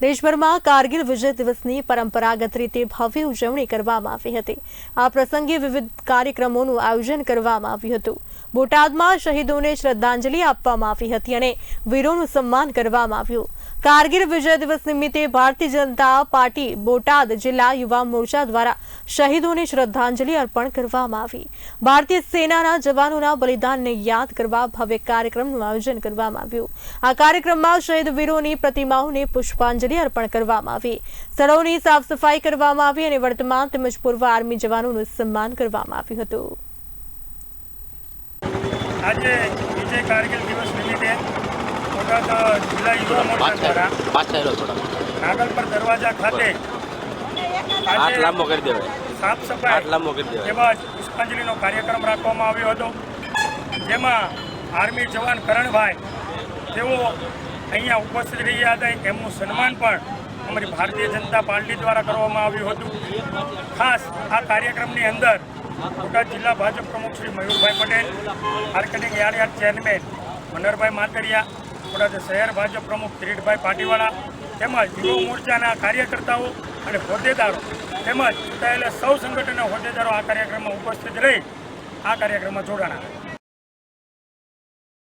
દેશભરમાં કારગિલ વિજય દિવસની પરંપરાગત રીતે ભવ્ય ઉજવણી કરવામાં આવી હતી. આ પ્રસંગે વિવિધ કાર્યક્રમોનું આયોજન કરવામાં આવ્યું હતું. બોટાદમાં શહીદોને શ્રદ્ધાંજલિ આપવામાં આવી હતી અને વીરોનું સન્માન કરવામાં આવ્યું. કારગિલ વિજય દિવસ નિમિત્તે ભારતીય જનતા પાર્ટી બોટાદ જિલ્લા યુવા મોરચા દ્વારા શહીદોને શ્રદ્ધાંજલિ અર્પણ કરવામાં આવી. ભારતીય સેનાના જવાનોના બલિદાનને યાદ કરવા ભવ્ય કાર્યક્રમનું આયોજન કરવામાં આવ્યું. આ કાર્યક્રમમાં શહીદ વીરોની પ્રતિમાઓને પુષ્પાંજલિ અર્પણ કરવામાં આવી. સ્થળોની સાફ સફાઈ કરવામાં આવી અને વર્તમાન તેમજ પૂર્વ આર્મી જવાનોનું સન્માન કરવામાં આવ્યું હતું. આજે વિજય કારગિલ દિવસ નિમિત્તે બોટાદ જિલ્લા યુવા મોરચા દ્વારા પાછળ પર દરવાજા ખાતે હાથ લાંબો કરી દેવાય. સાફ હાથ સફાઈ લાંબો કરી દેવાય. તેમજ પુષ્પાંજલિનો કાર્યક્રમ રાખવામાં આવ્યો હતો. જેમાં આર્મી જવાન કરણભાઈ તેઓ અહીંયા ઉપસ્થિત રહ્યા હતા. એમનું સન્માન પણ અમારી ભારતીય જનતા પાર્ટી દ્વારા કરવામાં આવ્યું હતું. ખાસ આ કાર્યક્રમની અંદર બોટાદ જિલ્લા ભાજપ પ્રમુખ Shri Mayurbhai Patel marketing yard yard chairman Manharbhai Matadiya Botad શહેર ભાજપ પ્રમુખ કિરીટભાઈ પાટીવાળા તેમજ યુવા મોરચાના કાર્યકર્તાઓ અને હોદ્દેદારો તેમજ ચૂંટાયેલા સૌ સંગઠનના હોદ્દેદારો આ કાર્યક્રમમાં ઉપસ્થિત રહી આ કાર્યક્રમમાં જોડાણા